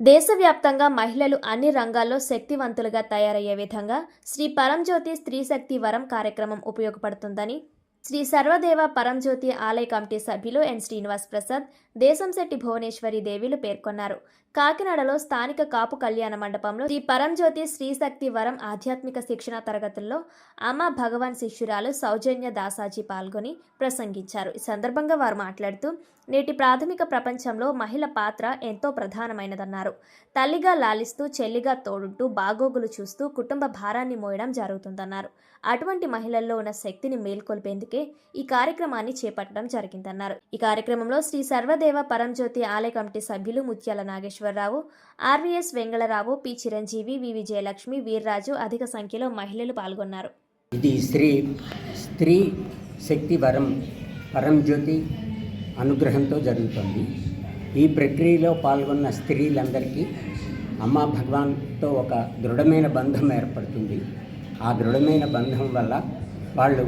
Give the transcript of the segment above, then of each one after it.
దేశవ్యాప్తంగా మహిళలు అన్ని రంగాల్లో శక్తివంతులుగా తయారయ్యే విధంగా శ్రీ పరంజ్యోతి స్త్రీ శక్తి వరం కార్యక్రమం ఉపయోగపడుతుందని శ్రీ సర్వదేవ పరంజ్యోతి ఆలయ కమిటీ సభ్యులు ఎన్. శ్రీనివాస్ ప్రసాద్ దేశంశెట్టి భువనేశ్వరి దేవిలు పేర్కొన్నారు. కాకినాడలో స్థానిక కాపు కళ్యాణ మండపంలో శ్రీ పరంజ్యోతి స్త్రీ వరం ఆధ్యాత్మిక శిక్షణ తరగతుల్లో అమ్మ భగవాన్ శిష్యురాలు సౌజన్య దాసాజీ పాల్గొని ప్రసంగించారు. ఈ సందర్భంగా వారు మాట్లాడుతూ నేటి ప్రాథమిక ప్రపంచంలో మహిళ పాత్ర ఎంతో ప్రధానమైనదన్నారు. తల్లిగా లాలిస్తూ చెల్లిగా తోడుంటూ బాగోగులు చూస్తూ కుటుంబ భారాన్ని మోయడం జరుగుతుందన్నారు. అటువంటి మహిళల్లో ఉన్న శక్తిని మేల్కొల్పేందుకు ఈ కార్యక్రమాన్ని చేపట్టడం జరిగిందన్నారు. ఈ కార్యక్రమంలో శ్రీ సర్వదేవ పరంజ్యోతి ఆలయ కమిటీ సభ్యులు Muthyala Nageswararao RVS Vengalarao P Chiranjeevi V Vijayalakshmi Veerraju అధిక సంఖ్యలో మహిళలు పాల్గొన్నారు. ఇది స్త్రీ స్త్రీ శక్తి వరం పరంజ్యోతి అనుగ్రహంతో జరుగుతుంది. ఈ ప్రక్రియలో పాల్గొన్న స్త్రీలందరికీ అమ్మా భగవాన్తో ఒక దృఢమైన బంధం ఏర్పడుతుంది. ఆ దృఢమైన బంధం వల్ల వాళ్ళు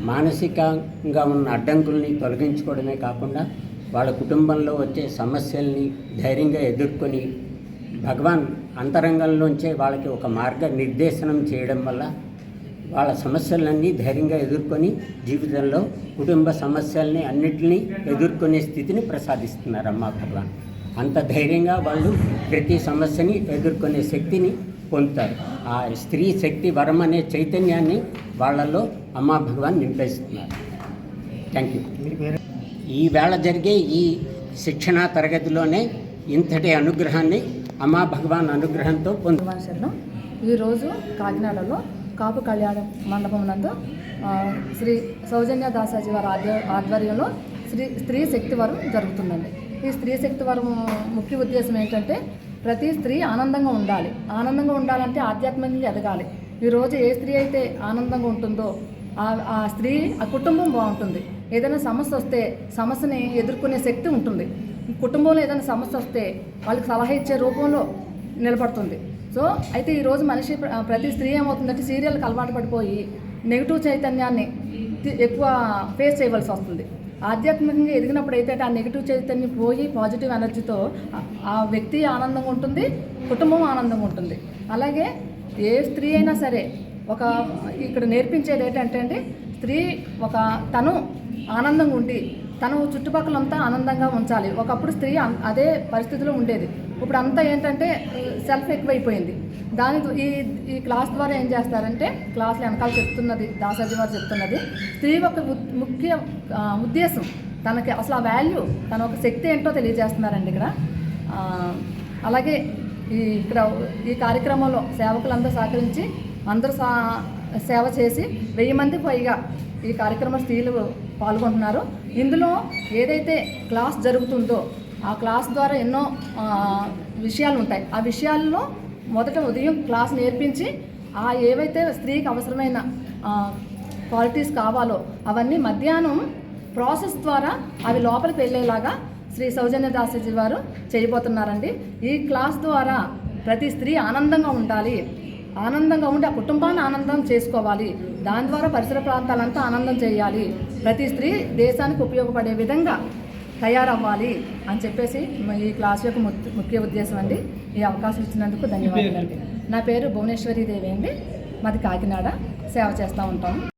మానసికంగా ఉన్న అడ్డంకుల్ని తొలగించుకోవడమే కాకుండా వాళ్ళ కుటుంబంలో వచ్చే సమస్యల్ని ధైర్యంగా ఎదుర్కొని భగవాన్ అంతరంగంలోంచే వాళ్ళకి ఒక మార్గ నిర్దేశనం చేయడం వల్ల వాళ్ళ సమస్యలన్నీ ధైర్యంగా ఎదుర్కొని జీవితంలో కుటుంబ సమస్యల్ని అన్నిటినీ ఎదుర్కొనే స్థితిని ప్రసాదిస్తున్నారు అమ్మా భగవాన్. అంత ధైర్యంగా వాళ్ళు ప్రతి సమస్యని ఎదుర్కొనే శక్తిని పొందుతారు. ఆ స్త్రీ శక్తి వరం అనే చైతన్యాన్ని వాళ్ళల్లో అమ్మా భగవాన్ నింపేస్తున్నారు. థ్యాంక్ యూ ఈవేళ జరిగే ఈ శిక్షణా తరగతిలోనే ఇంతటి అనుగ్రహాన్ని అమ్మా భగవాన్ అనుగ్రహంతో పొందు ఈరోజు కాకినాడలో కాపు కళ్యాణ మండపం నందు శ్రీ సౌజన్య దాసాజీ వారి ఆధ్వ ఆధ్వర్యంలో శ్రీ స్త్రీ శక్తి వరం జరుగుతుందండి. ఈ స్త్రీ శక్తి వరం ముఖ్య ఉద్దేశం ఏంటంటే ప్రతి స్త్రీ ఆనందంగా ఉండాలి. ఆనందంగా ఉండాలంటే ఆధ్యాత్మికంగా ఎదగాలి. ఈరోజు ఏ స్త్రీ అయితే ఆనందంగా ఉంటుందో ఆ స్త్రీ ఆ కుటుంబం బాగుంటుంది. ఏదైనా సమస్య వస్తే సమస్యని ఎదుర్కొనే శక్తి ఉంటుంది. కుటుంబంలో ఏదైనా సమస్య వస్తే వాళ్ళకి సలహా ఇచ్చే రూపంలో నిలబడుతుంది. సో అయితే ఈరోజు మనిషి ప్రతి స్త్రీ ఏమవుతుందంటే సీరియల్కి అలవాటు పడిపోయి నెగిటివ్ చైతన్యాన్ని ఎక్కువ ఫేస్ చేయవలసి వస్తుంది. ఆధ్యాత్మికంగా ఎదిగినప్పుడు అయితే ఆ నెగిటివ్ చైతన్యం పోయి పాజిటివ్ ఎనర్జీతో ఆ- వ్యక్తి ఆనందంగా ఉంటుంది కుటుంబం ఆనందంగా ఉంటుంది. అలాగే ఏ స్త్రీ అయినా సరే ఒక ఇక్కడ నేర్పించేది ఏంటంటే అండి స్త్రీ ఒక తను ఆనందంగా ఉండి తను చుట్టుపక్కలంతా ఆనందంగా ఉంచాలి. ఒకప్పుడు స్త్రీ అదే పరిస్థితిలో ఉండేది. ఇప్పుడు అంతా ఏంటంటే సెల్ఫ్ ఎక్కువైపోయింది. దాని ఈ ఈ క్లాస్ ద్వారా ఏం చేస్తారంటే క్లాస్లో వెనకాల చెప్తున్నది దాసాజీ వారు చెప్తున్నది స్త్రీ ఒక ముఖ్య ఉద్దేశం. తనకి అసలు ఆ వాల్యూ తన ఒక శక్తి ఏంటో తెలియజేస్తున్నారండి ఇక్కడ. అలాగే ఈ ఇక్కడ ఈ కార్యక్రమంలో సేవకులందరూ సహకరించి అందరూ సా సేవ చేసి వెయ్యి మంది పైగా ఈ కార్యక్రమ స్త్రీలు పాల్గొంటున్నారు. ఇందులో ఏదైతే క్లాస్ జరుగుతుందో ఆ క్లాస్ ద్వారా ఎన్నో విషయాలు ఉంటాయి ఆ విషయాల్లో మొదట ఉదయం క్లాస్ నేర్పించి ఆ ఏవైతే స్త్రీకి అవసరమైన క్వాలిటీస్ కావాలో అవన్నీ మధ్యాహ్నం ప్రాసెస్ ద్వారా అవి లోపలికి వెళ్ళేలాగా శ్రీ సౌజన్య దాసజీ వారు చేయబోతున్నారండి. ఈ క్లాస్ ద్వారా ప్రతి స్త్రీ ఆనందంగా ఉండాలి. ఆనందంగా ఉండి ఆ కుటుంబాన్ని ఆనందం చేసుకోవాలి. దాని ద్వారా పరిసర ప్రాంతాలంతా ఆనందం చేయాలి. ప్రతి స్త్రీ దేశానికి ఉపయోగపడే విధంగా తయారవ్వాలి అని చెప్పేసి ఈ క్లాస్ యొక్క ముఖ్య- ముఖ్య ఉద్దేశం అండి. ఈ అవకాశం ఇచ్చినందుకు ధన్యవాదాలు అండి నా పేరు భువనేశ్వరి దేవి అండి. మాది కాకినాడ. సేవ చేస్తూ ఉంటాం.